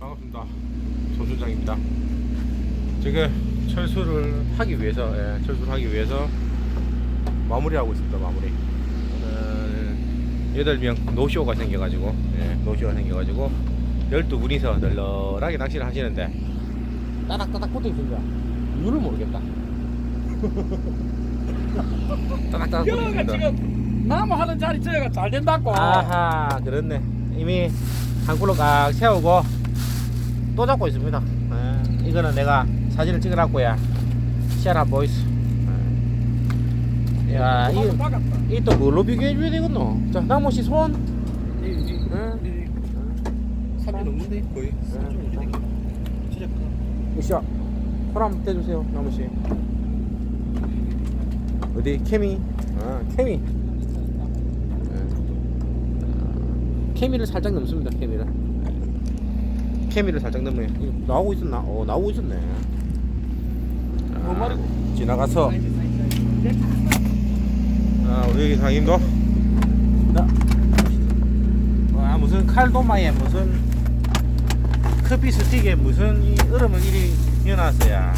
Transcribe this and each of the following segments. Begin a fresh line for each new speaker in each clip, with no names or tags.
반갑습니다. 조준장입니다. 지금 철수를 하기 위해서, 예, 철수를 하기 위해서 마무리하고 있습니다. 마무리. 오늘 8명 노쇼가 생겨가지고, 예, 노쇼가 생겨가지고 12분이서 널널하게 낚시를 하시는데 따닥따닥 붙어 있습니다. 이유를 모르겠다. 따닥따닥 붙어
여가
있습니다.
지금 나무 하는 자리 저가 잘 된다고.
아하 그렇네 이미 한 꿀로 꽉 채우고 또 잡고 있습니다 예, 이거는 내가 사진을 찍어놨고요 시아라 보이스 예. 야,
도마도
이. 이또 뭘로 비교해줘야 되겠노? 자, 나무씨 손.
이, 이,
응?
이, 3년 넘는데 거의.
응.
진짜 크다.
으쌰. 손 한번 떼주세요, 나무씨. 어디? 케미? 아, 케미. 예. 케미를 살짝 넘습니다, 케미를. 케미를 살짝. 이거 나오고 있었나? 어, 나오고 있었네. 아,
뭐?
지나가서. 아, 우리. 자. 와, 무슨 칼도마에 무슨 커피 스틱에 무슨 이 얼음을 이리 넣어놨어야.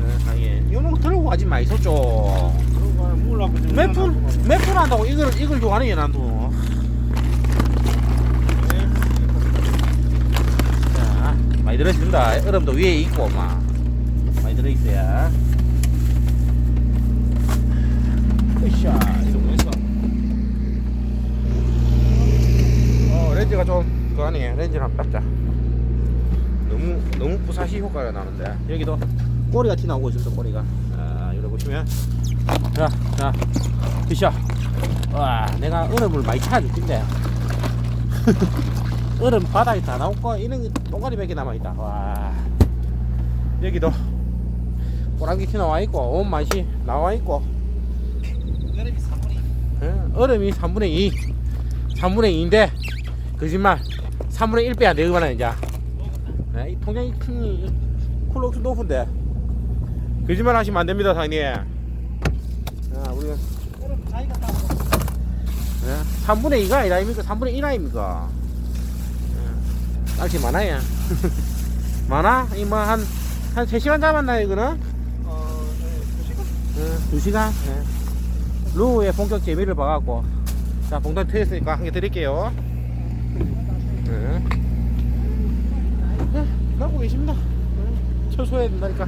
어, 이런 거 들고 가지 마 있었죠.
그러고 물라고 지금
몇 푼,
해놨구만.
몇푼 한다고 이걸, 이걸 좋아하는 연한도. 자, 많이 들어있습니다. 얼음도 위에 있고, 막. 많이 들어있어야. 으쌰, 이러고 있어. 어, 렌즈가 좀, 그 아니에요. 한번 닦자. 너무, 너무 부사시 효과가 나는데. 여기도 꼬리가 튀나오고 있습니다, 꼬리가. 아, 이러 보시면. 자, 자, 드셔. 와, 내가 얼음을 많이 찾아줄텐데. 얼음 바닥에 다 나올 거, 이런 게 똥가리 몇개 남아있다. 와. 여기도 꼬랑기 튀 나와 있고, 온 맛이 나와 있고,
여름이 3분이.
예, 얼음이 3분의 2. 3분의 2인데, 거짓말. 3분의 1 빼야 되거나, 이제. 예, 이 통장이 큰, 콜록스 높은데. 거짓말 하시면 안 됩니다, 사장님. 아,
여름 자기가 다
예? 3분의 2가 아니라 아닙니까? 3분의 1 아닙니까? 예. 낚시 많아요. 많아? 이뭐 한, 한 3시간 잡았나, 이거는?
어, 네, 2시간?
예, 2시간? 예. 루의 본격 재미를 봐갖고. 자, 봉단 트였으니까 한 개 드릴게요. 예. 예, 나고 계십니다. 예, 철수해야 된다니까.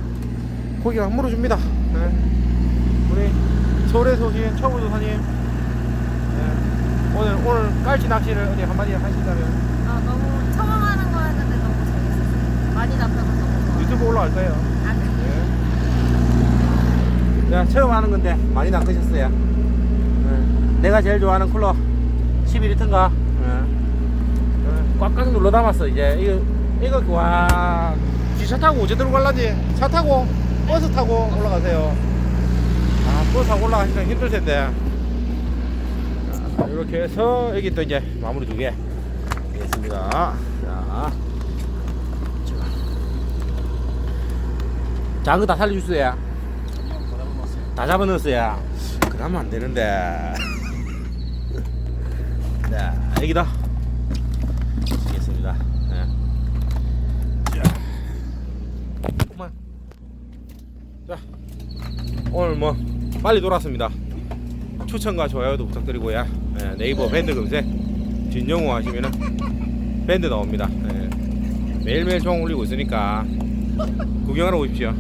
고기가 안 물어줍니다. 예. 우리 서울에서 오신 최고 조사님. 예. 오늘, 오늘 깔치 낚시를 어디 한마디 하신다면
아 너무 처음 하는 거였는데 너무 재밌었어요. 많이 잡혀서.
유튜브 올라갈 거예요.
아, 네.
예. 자, 처음 하는 건데 많이 낚으셨어요. 예. 내가 제일 좋아하는 쿨러 11리터인가? 예. 꽉꽉 눌러 담았어 이제 이거 이거 와 기차 타고 어제 들고 갈라지 차 타고 버스 타고 올라가세요. 아 버스 타고 올라가시면 힘들 텐데. 자, 이렇게 해서 여기 또 이제 마무리 두 개. 되겠습니다. 자. 거 다 살려주세요. 다 잡아넣었어요. 그러면 안 되는데. 자, 여기다. 치겠습니다. 네. 자, 그만. 자, 오늘 뭐 빨리 돌았습니다. 추천과 좋아요도 부탁드리고요. 예, 네이버 밴드 검색 진영호 하시면은 밴드 나옵니다. 예. 매일매일 종 올리고 있으니까 구경하러 오십시오.